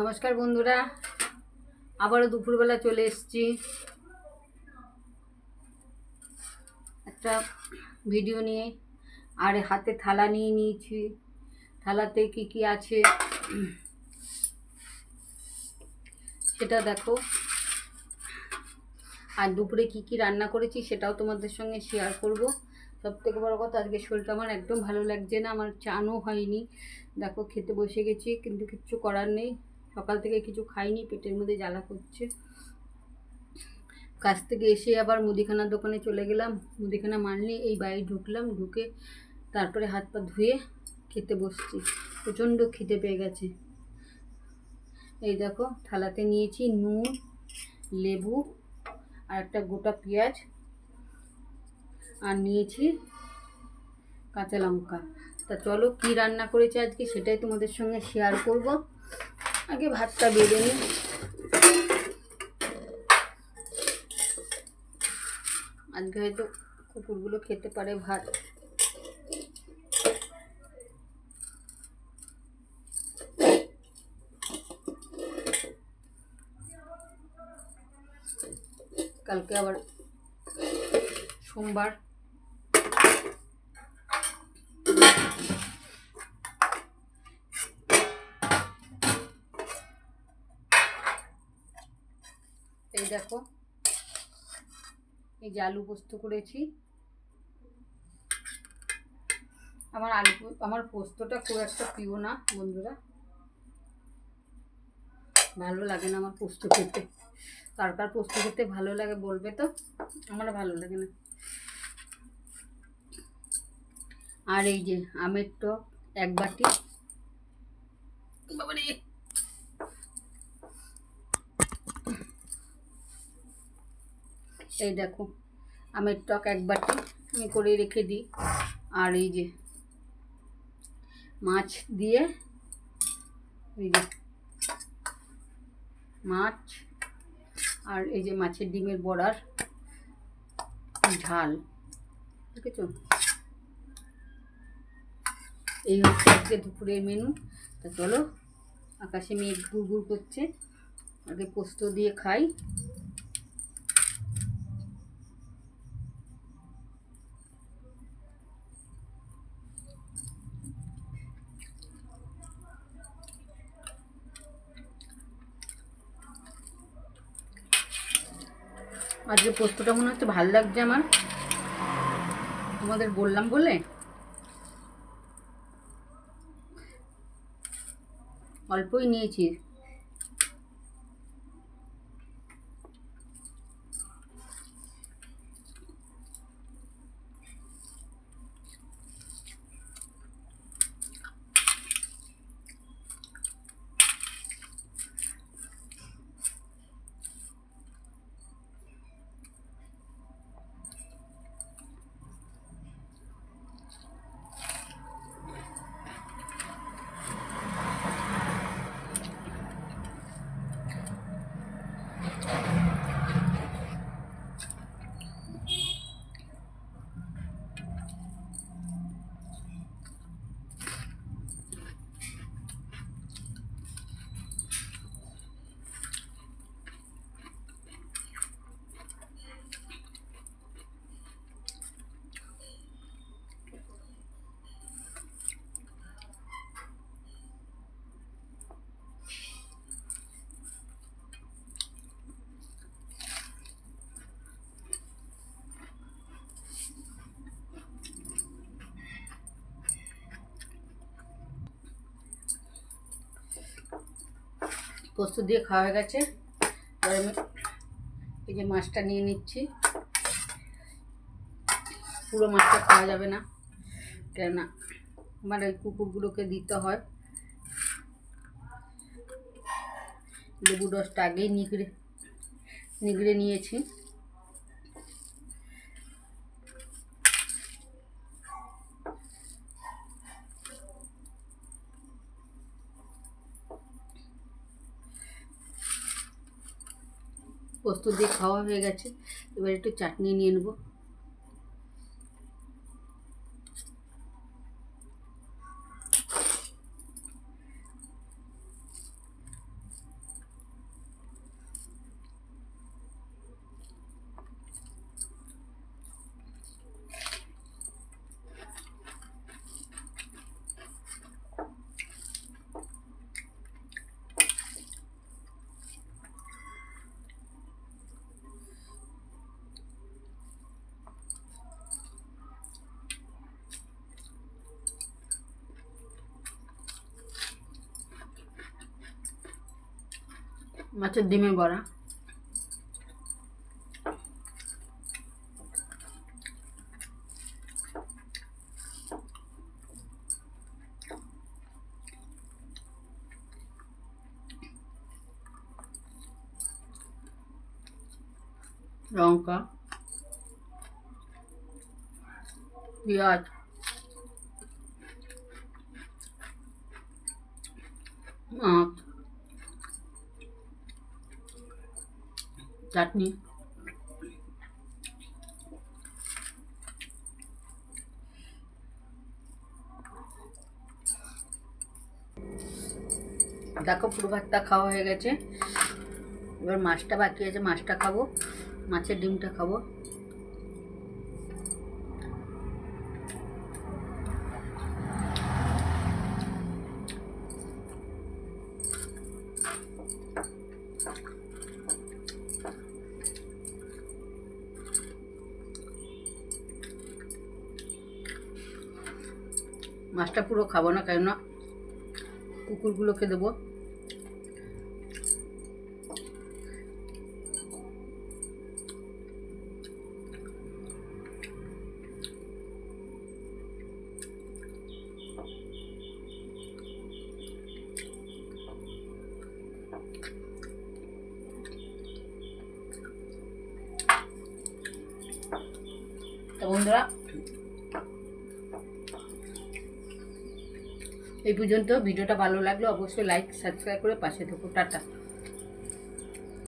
নমস্কার বন্ধুরা, আবারও দুপুরবেলা চলে এসেছি। একটা ভিডিও নিয়ে, আর হাতে থালা নিয়ে নিয়েছি। থালাতে কি কি আছে? সেটা দেখো। আর দুপুরে কি কি রান্না করেছি সেটাও তোমাদের সঙ্গে শেয়ার করব। সব থেকে বড়ো কথা, আজকে শরীরটা আমার একদম ভালো লাগছে না, আমার চানও হয়নি। দেখো, খেতে বসে গেছি, কিন্তু কিচ্ছু করার নেই। সকাল থেকে কিছু খাইনি, পেটের মধ্যে জ্বালা করছে। কাছ থেকে এসে আবার মুদিখানার দোকানে চলে গেলাম। মুদিখানা মানলি এই বাড়ি ঢুকলাম, ঢুকে তারপরে হাত পা ধুয়ে খেতে বসছি। প্রচণ্ড খিদে পেয়ে গেছে। এই দেখো, থালাতে নিয়েছি নুন, লেবু আর একটা গোটা পেঁয়াজ আর নিয়েছি কাঁচা লঙ্কা। তা চলো কি রান্না করেছি আজকে সেটাই তোমাদের সঙ্গে শেয়ার করব। আগে ভাতটা বেড়ে নিই। আজকে হয়তো কুকুরগুলো খেতে পারে ভাত। কালকে আবার সোমবার। দেখো। এই যে আলু পোস্ত করেছি। আমার আলু আমার পোস্তটা খুব একটা প্রিয় না, বন্ধুরা। ভালো লাগে না আমার পোস্ত খেতে। কার কার পোস্ত খেতে ভালো লাগে বলবে তো? আমার ভালো লাগে না। আর এই যে আমের টক এক বাটি। বাবারে! এই দেখো, আমের টক এক বাটি আমি করে রেখে দিই। আর এই যে মাছ দিয়ে, এই যে মাছ আর এই যে মাছের ডিমের বড়ার ঝাল, দেখেছ? এই হচ্ছে আজকে দুপুরের মেনু তা চলো, আকাশে মেঘ ঘুর করছে, আগে পোস্ত দিয়ে খাই। আজকে পোস্তটা মনে হচ্ছে ভালো লাগছে আমার। তোমাদের বললাম বলে। অল্পই নিয়েছি। পোস্ত দিয়ে খাওয়া হয়ে গেছে। এবার আমি এই যে মাছটা নিয়ে নিচ্ছি। পুরো মাছটা খাওয়া যাবে না, কেননা আমার ওই কুকুরগুলোকে দিতে হয়। লেবু রসটা আগেই নিগড়ে নিগড়ে নিয়েছি। পোস্ত দিয়ে খাওয়া হয়ে গেছে। এবার একটু চাটনি নিয়ে নেব। মাছের ডিমের বড়া। লঙ্কা পেঁয়াজ মাছ চাটনি। দেখো, পুরো ভাতটা খাওয়া হয়ে গেছে। এবার মাছটা বাকি আছে, মাছটা খাব, মাছের ডিমটা খাব। মাছটা পুরো খাব না কেননা কুকুরগুলোকে দেবো। বন্ধুরা এই পর্যন্ত ভিডিওটা ভালো লাগলে অবশ্যই লাইক সাবস্ক্রাইব করে পাশে থাকুন টাটা।